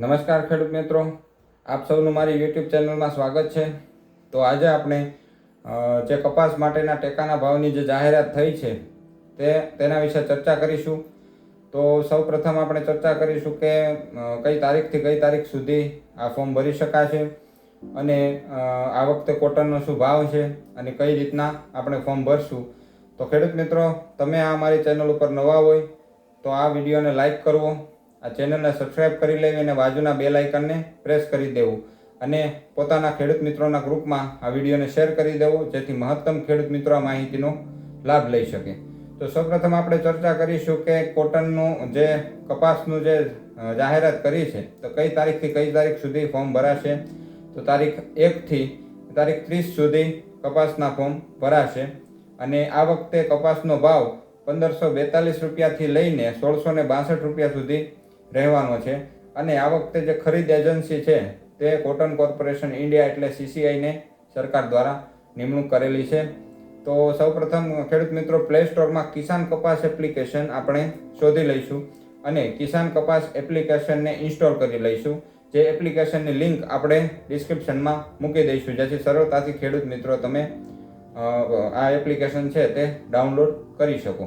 નમસ્કાર ખેડૂત મિત્રો. આપ સૌનું મારી યુટ્યુબ ચેનલમાં સ્વાગત છે. તો આજે આપણે જે કપાસ માટેના ટેકાના ભાવની જે જાહેરાત થઈ છે, તે, તેના વિશે ચર્ચા કરીશું. તો સૌ પ્રથમ આપણે ચર્ચા કરીશું કે કઈ તારીખથી કઈ તારીખ સુધી આ ફોર્મ ભરી શકાશે અને આ વખતે કોટનનો શું ભાવ છે અને કઈ રીતના આપણે ફોર્મ ભરશું. તો ખેડૂત મિત્રો, તમે આ મારી ચેનલ ઉપર નવા હોય, તો આ વિડીયોને લાઈક કરવો આ ચેનલને સબસ્ક્રાઇબ કરી લેવી અને બાજુના બેલ આઇકનને પ્રેસ કરી દેવું. અને પોતાના ખેડૂત મિત્રોના ગ્રુપમાં આ વિડીયોને શેર કરી દેવો, જેથી મહત્તમ ખેડૂત મિત્રો આ માહિતીનો લાભ લઈ શકે. તો સૌપ્રથમ આપણે ચર્ચા કરીશું કે કોટનનું જે કપાસનું જે જાહેરાત કરી છે, તો કઈ તારીખથી કઈ તારીખ સુધી ફોર્મ ભરાશે? તો તારીખ એકથી તારીખ ત્રીસ સુધી કપાસના ફોર્મ ભરાશે. અને આ વખતે કપાસનો ભાવ પંદરસો બેતાલીસ રૂપિયાથી લઈને સોળસો ને બાસઠ રૂપિયા સુધી રહેવાનો છે. અને આ વખતે જે ખરીદ એજન્સી છે, તે કોટન કોર્પોરેશન ઇન્ડિયા એટલે સીસીઆઈને સરકાર દ્વારા નિમણૂક કરેલી છે. તો સૌપ્રથમ ખેડૂત મિત્રો, પ્લે સ્ટોરમાં કિસાન કપાસ એપ્લિકેશન આપણે શોધી લઈશું અને કિસાન કપાસ એપ્લિકેશનને ઇન્સ્ટોલ કરી લઈશું. જે એપ્લિકેશનની લિંક આપણે ડિસ્ક્રિપ્શનમાં મૂકી દઈશું. જેથી સરળતાથી ખેડૂત મિત્રો તમે આ એપ્લિકેશન છે તે ડાઉનલોડ કરી શકો.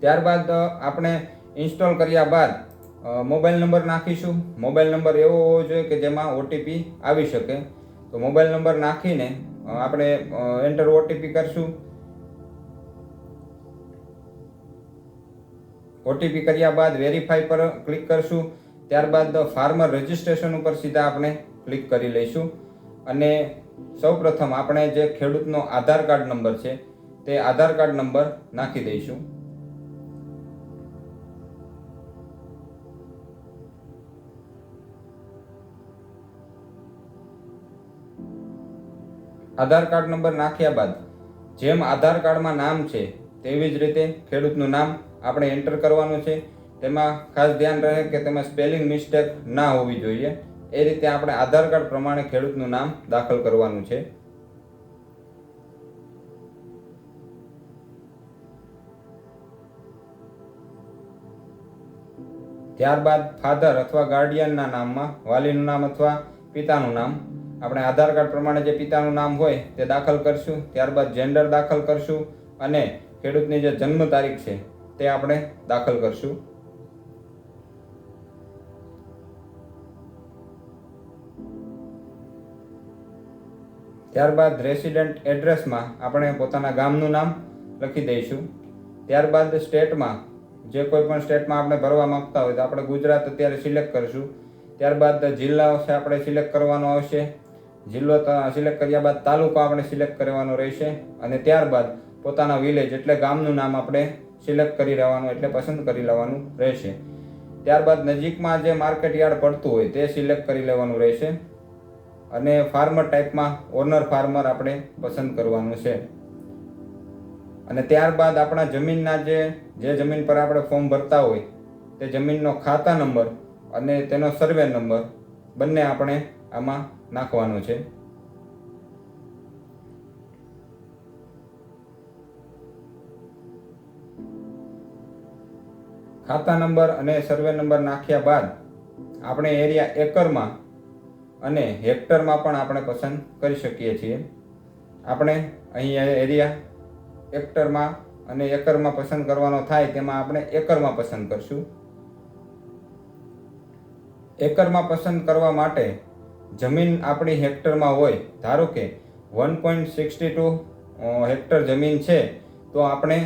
ત્યારબાદ આપણે ઇન્સ્ટોલ કર્યા બાદ મોબાઈલ નંબર નાખીશું. મોબાઈલ નંબર એવો હોવો જોઈએ કે જેમાં ઓટીપી આવી શકે. તો મોબાઈલ નંબર નાખીને આપણે એન્ટર ઓટીપી કરશું. ઓટીપી કર્યા બાદ વેરીફાઈ પર ક્લિક કરશું. ત્યારબાદ ફાર્મર રજિસ્ટ્રેશન ઉપર સીધા આપણે ક્લિક કરી લઈશું. અને સૌપ્રથમ આપણે જે ખેડૂતનો આધાર કાર્ડ નંબર છે, તે આધાર કાર્ડ નંબર નાખી દઈશું. આધાર કાર્ડ નંબર નાખ્યા બાદ જેમ આધાર કાર્ડમાં નામ છે તેવી જ રીતે ખેડૂતનું નામ આપણે એન્ટર કરવાનું છે. તેમાં ખાસ ધ્યાન રહે કે તેમાં સ્પેલિંગ મિસ્ટેક ના હોવી જોઈએ. એ રીતે આપણે આધાર કાર્ડ પ્રમાણે ખેડૂતનું નામ દાખલ કરવાનું છે. ત્યારબાદ ફાધર અથવા ગાર્ડિયનના નામમાં વાલીનું નામ અથવા પિતાનું નામ આપણે આધાર કાર્ડ પ્રમાણે જે પિતાનું નામ હોય તે દાખલ કરશું, ત્યારબાદ જેન્ડર દાખલ કરશું અને ખેડૂતની જે જન્મ તારીખ છે તે આપણે દાખલ કરશું. ત્યારબાદ રેસિડેન્ટ એડ્રેસમાં આપણે પોતાના ગામનું નામ લખી દઈશું. ત્યારબાદ સ્ટેટમાં જે કોઈ પણ સ્ટેટમાં આપણે ભરવા માંગતા હોય તો આપણે ગુજરાત અત્યારે સિલેક્ટ કરશું. ત્યારબાદ જિલ્લાઓ છે આપણે સિલેક્ટ કરવાનો આવશે. જિલ્લો સિલેક્ટ કર્યા બાદ તાલુકો આપણે સિલેક્ટ કરવાનો રહેશે અને ત્યારબાદ પોતાના વિલેજ એટલે ગામનું નામ આપણે સિલેક્ટ કરી લેવાનું એટલે પસંદ કરી લેવાનું રહેશે. ત્યારબાદ નજીકમાં જે માર્કેટ યાર્ડ પડતું હોય તે સિલેક્ટ કરી લેવાનું રહેશે અને ફાર્મર ટાઈપમાં ઓનર ફાર્મર આપણે પસંદ કરવાનું છે. અને ત્યારબાદ આપણા જમીનના જે જે જમીન પર આપણે ફોર્મ ભરતા હોય તે જમીનનો ખાતા નંબર અને તેનો સર્વે નંબર બંને આપણે આમાં નાખવાનો છે. ખાતા નંબર અને સર્વે નંબર નાખ્યા બાદ આપણે એરિયા એકરમાં અને હેક્ટરમાં પણ આપણે પસંદ કરી શકીએ છીએ. આપણે અહીંયા એરિયા હેક્ટરમાં અને એકરમાં પસંદ કરવાનો થાય તેમાં આપણે એકરમાં પસંદ કરશું. એકરમાં પસંદ કરવા માટે જમીન આપણી હેક્ટરમાં હોય, ધારો કે one point sixty two hectare જમીન છે, તો આપણે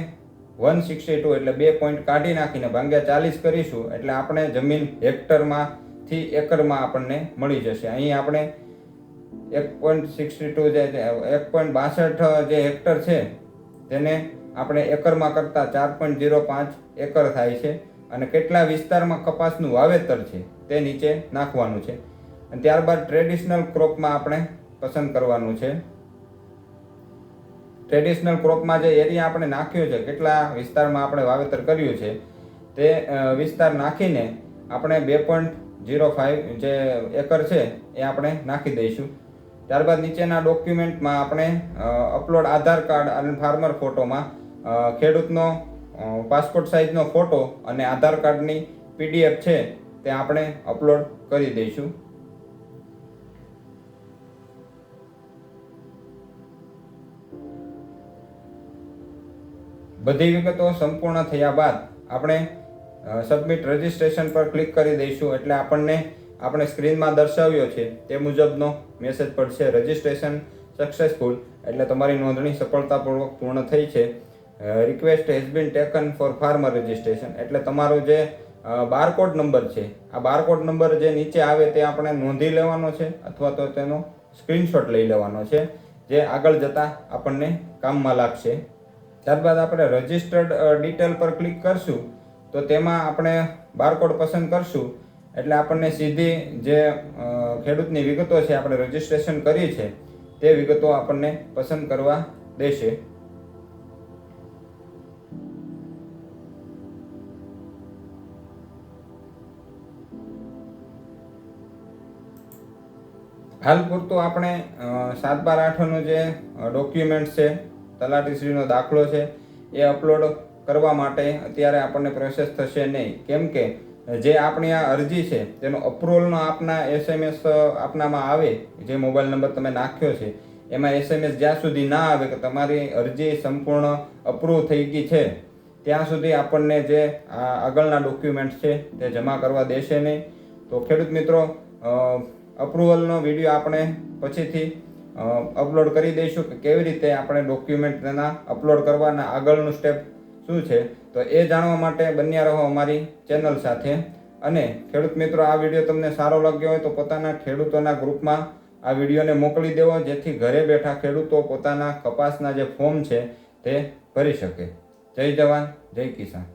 વન સિક્સટી ટુ એટલે બે પોઈન્ટ કાઢી નાખીને ભાંગ્યા ચાલીસ કરીશું, એટલે આપણે જમીન હેક્ટરમાંથી એકરમાં આપણને મળી જશે. અહીં આપણે એક પોઈન્ટ સિક્સટી ટુ જે, એક પોઈન્ટ બાસઠ જે હેક્ટર છે, તેને આપણે એકરમાં કરતાં ચાર પોઈન્ટ ઝીરો પાંચ એકર થાય છે, અને કેટલા વિસ્તારમાં કપાસનું વાવેતર છે, તે નીચે નાખવાનું છે. અને ત્યારબાદ ટ્રેડિશનલ ક્રોપમાં આપણે પસંદ કરવાનું છે. ટ્રેડિશનલ ક્રોપમાં જે એરિયા આપણે નાખ્યો છે, કેટલા વિસ્તારમાં આપણે વાવેતર કર્યું છે, તે વિસ્તાર નાખીને આપણે બે પોઈન્ટ ઝીરો ફાઇવ જે એકર છે, એ આપણે નાખી દઈશું. ત્યારબાદ નીચેના ડોક્યુમેન્ટમાં આપણે અપલોડ આધાર કાર્ડ અને ફાર્મર ફોટોમાં ખેડૂતનો પાસપોર્ટ સાઇઝનો ફોટો અને આધાર કાર્ડની પીડીએફ છે, તે આપણે અપલોડ કરી દઈશું. બધી વિગતો સંપૂર્ણ થયા બાદ આપણે સબમિટ રજિસ્ટ્રેશન પર ક્લિક કરી દઈશું. એટલે આપણને, આપણે સ્ક્રીનમાં દર્શાવ્યો છે તે મુજબનો મેસેજ પડશે. રજિસ્ટ્રેશન સક્સેસફુલ એટલે તમારી નોંધણી સફળતાપૂર્વક પૂર્ણ થઈ છે. Request has been taken for farmer registration એટલે તમારો જે બારકોડ નંબર છે, આ બારકોડ નંબર જે નીચે આવે તે આપણે નોંધી લેવાનો છે અથવા તો તેનો સ્ક્રીનશોટ લઈ લેવાનો છે, જે આગળ જતાં આપણને કામમાં લાગશે. ત્યારબાદ આપણે રજિસ્ટર્ડ ડિટેલ પર ક્લિક કરશું, તો તેમાં આપણે બારકોડ પસંદ કરશું. એટલે આપણને સીધી જે ખેડૂતની વિગતો છે, આપણે રજિસ્ટ્રેશન કરી છે, તે વિગતો આપણને પસંદ કરવા દેશે. હાલ પૂરતું આપણે સાત બાર આઠનું જે ડોક્યુમેન્ટ છે તલાટીશ્રીનો દાખલો છે. એ અપલોડ કરવા માટે અત્યારે આપણને પ્રોસેસ થશે નહીં. કેમ કે જે આપણી આ અરજી છે, તેનો અપ્રુવલનો આપના એસએમએસ આપનામાં આવે, જે મોબાઈલ નંબર તમે નાખ્યો છે, એમાં એસએમએસ જ્યાં સુધી ના આવે કે તમારી અરજી સંપૂર્ણ અપ્રૂવ થઈ ગઈ છે, ત્યાં સુધી આપણને જે આગળના ડોક્યુમેન્ટ છે, તે જમા કરવા દેશે નહીં. તો ખેડૂત મિત્રો અપ્રુવલનો વીડિયો આપણે પછીથી અપલોડ કરી દઈશું કે કેવી રીતે આપણે ડોક્યુમેન્ટ તેના અપલોડ કરવાના આગળનું સ્ટેપ શું છે. તો એ જાણવા માટે બન્યા રહો અમારી ચેનલ સાથે. અને ખેડૂત મિત્રો, આ વીડિયો તમને સારો લાગ્યો હોય તો પોતાના ખેડૂતોના ગ્રુપમાં આ વિડીયોને મોકલી દેવો, જેથી ઘરે બેઠા ખેડૂતો પોતાના કપાસના જે ફોર્મ છે તે ભરી શકે. જય જવાન, જય કિસાન.